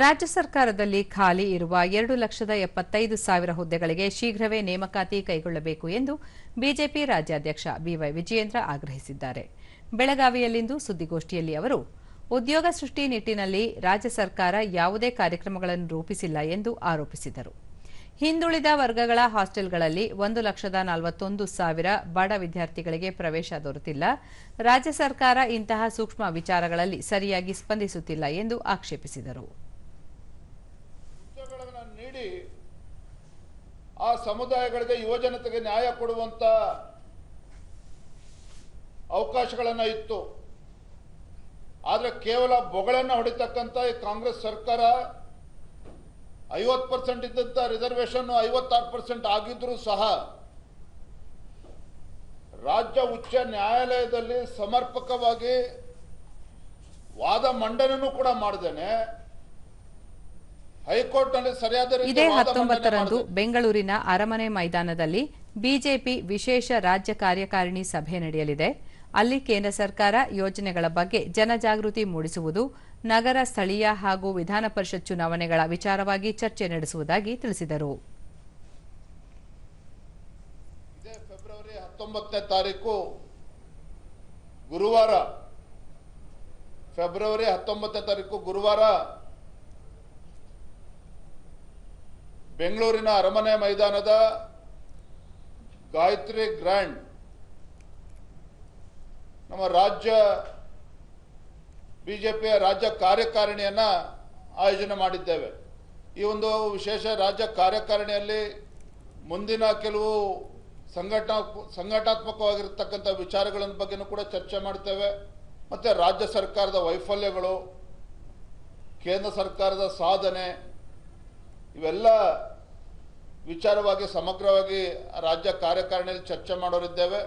ರಾಜ್ಯ ಸರ್ಕಾರದಲ್ಲಿ ಖಾಲಿ ಇರುವ ಎರಡು ಲಕ್ಷದ ಎಪ್ಪತ್ತೈದು ಸಾವಿರ ಹುದ್ದೆಗಳಿಗೆ ಶೀಘ್ರವೇ ನೇಮಕಾತಿ ಕೈಗೊಳ್ಳಬೇಕು ಎಂದು ಬಿಜೆಪಿ ರಾಜ್ಯಾಧ್ಯಕ್ಷ ಬಿವೈ ವಿಜಯೇಂದ್ರ ಆಗ್ರಹಿಸಿದ್ದಾರೆ. ಬೆಳಗಾವಿಯಲ್ಲಿಂದು ಸುದ್ದಿಗೋಷ್ಠಿಯಲ್ಲಿ ಅವರು, ಉದ್ಯೋಗ ಸೃಷ್ಟಿ ನಿಟ್ಟಿನಲ್ಲಿ ರಾಜ್ಯ ಸರ್ಕಾರ ಯಾವುದೇ ಕಾರ್ಯಕ್ರಮಗಳನ್ನು ರೂಪಿಸಿಲ್ಲ ಎಂದು ಆರೋಪಿಸಿದರು. ಹಿಂದುಳಿದ ವರ್ಗಗಳ ಹಾಸ್ಟೆಲ್ಗಳಲ್ಲಿ ಒಂದು ಲಕ್ಷದ ನಲವತ್ತೊಂದು ಸಾವಿರ ಬಡ ವಿದ್ಯಾರ್ಥಿಗಳಿಗೆ ಪ್ರವೇಶ ದೊರೆತಿಲ್ಲ. ರಾಜ್ಯ ಸರ್ಕಾರ ಇಂತಹ ಸೂಕ್ಷ್ಮ ವಿಚಾರಗಳಲ್ಲಿ ಸರಿಯಾಗಿ ಸ್ಪಂದಿಸುತ್ತಿಲ್ಲ ಎಂದು ಆಕ್ಷೇಪಿಸಿದರು. ನೀಡಿ ಆ ಸಮುದಾಯಗಳಿಗೆ ಯುವಜನತೆಗೆ ನ್ಯಾಯ ಕೊಡುವಂತ ಅವಕಾಶಗಳನ್ನ ಇತ್ತು. ಆದರೆ ಕೇವಲ ಬೊಗಳನ್ನ ಹೊಡಿತಕ್ಕಂತ ಈ ಕಾಂಗ್ರೆಸ್ ಸರ್ಕಾರ ಐವತ್ತು ಪರ್ಸೆಂಟ್ ಇದ್ದಂತ ರಿಸರ್ವೇಶನ್ ಐವತ್ತಾರು ಪರ್ಸೆಂಟ್ ಆಗಿದ್ರೂ ಸಹ ರಾಜ್ಯ ಉಚ್ಚ ನ್ಯಾಯಾಲಯದಲ್ಲಿ ಸಮರ್ಪಕವಾಗಿ ವಾದ ಮಂಡನೆನೂ ಕೂಡ ರೀತಿ ಇದೇ ಹತ್ತೊಂಬತ್ತರಂದು. ಬೆಂಗಳೂರಿನ ಅರಮನೆ ಮೈದಾನದಲ್ಲಿ ಬಿಜೆಪಿ ವಿಶೇಷ ರಾಜ್ಯ ಕಾರ್ಯಕಾರಿಣಿ ಸಭೆ ನಡೆಯಲಿದೆ ಅಲ್ಲಿ ಕೇಂದ್ರ ಸರ್ಕಾರ ಯೋಜನೆಗಳ ಬಗ್ಗೆ ಜನಜಾಗೃತಿ ಮೂಡಿಸುವುದು ನಗರ ಸ್ಥಳೀಯ ಹಾಗೂ ವಿಧಾನ ಪರಿಷತ್ ಚುನಾವಣೆಗಳ ವಿಚಾರವಾಗಿ ಚರ್ಚೆ ನಡೆಸುವುದಾಗಿ ತಿಳಿಸಿದರು ಫೆಬ್ರವರಿ ಹತ್ತೊಂಬತ್ತನೇ ತಾರೀಕು ಗುರುವಾರ ಫೆಬ್ರವರಿ ಹತ್ತೊಂಬತ್ತನೇ ತಾರೀಕು ಗುರುವಾರ ಬೆಂಗಳೂರಿನ ಅರಮನೆ ಮೈದಾನದ ಗಾಯತ್ರಿ ಗ್ರ್ಯಾಂಡ್. ನಮ್ಮ ರಾಜ್ಯ ಬಿಜೆಪಿಯ ರಾಜ್ಯ ಕಾರ್ಯಕಾರಿಣಿಯನ್ನು ಆಯೋಜನೆ ಮಾಡಿದ್ದೇವೆ. ಈ ಒಂದು ವಿಶೇಷ ರಾಜ್ಯ ಕಾರ್ಯಕಾರಿಣಿಯಲ್ಲಿ ಮುಂದಿನ ಕೆಲವು ಸಂಘಟನಾ ಸಂಘಟನಾತ್ಮಕವಾಗಿರ್ತಕ್ಕಂಥ ವಿಚಾರಗಳ ಬಗ್ಗೆನೂ ಕೂಡ ಚರ್ಚೆ ಮಾಡ್ತೇವೆ. ಮತ್ತು ರಾಜ್ಯ ಸರ್ಕಾರದ ವೈಫಲ್ಯಗಳು, ಕೇಂದ್ರ ಸರ್ಕಾರದ ಸಾಧನೆ, ಇವೆಲ್ಲ ವಿಚಾರವಾಗಿ ಸಮಗ್ರವಾಗಿ ರಾಜ್ಯ ಕಾರ್ಯಕಾರಿಣಿಯಲ್ಲಿ ಚರ್ಚೆ ಮಾಡೋರಿದ್ದೇವೆ.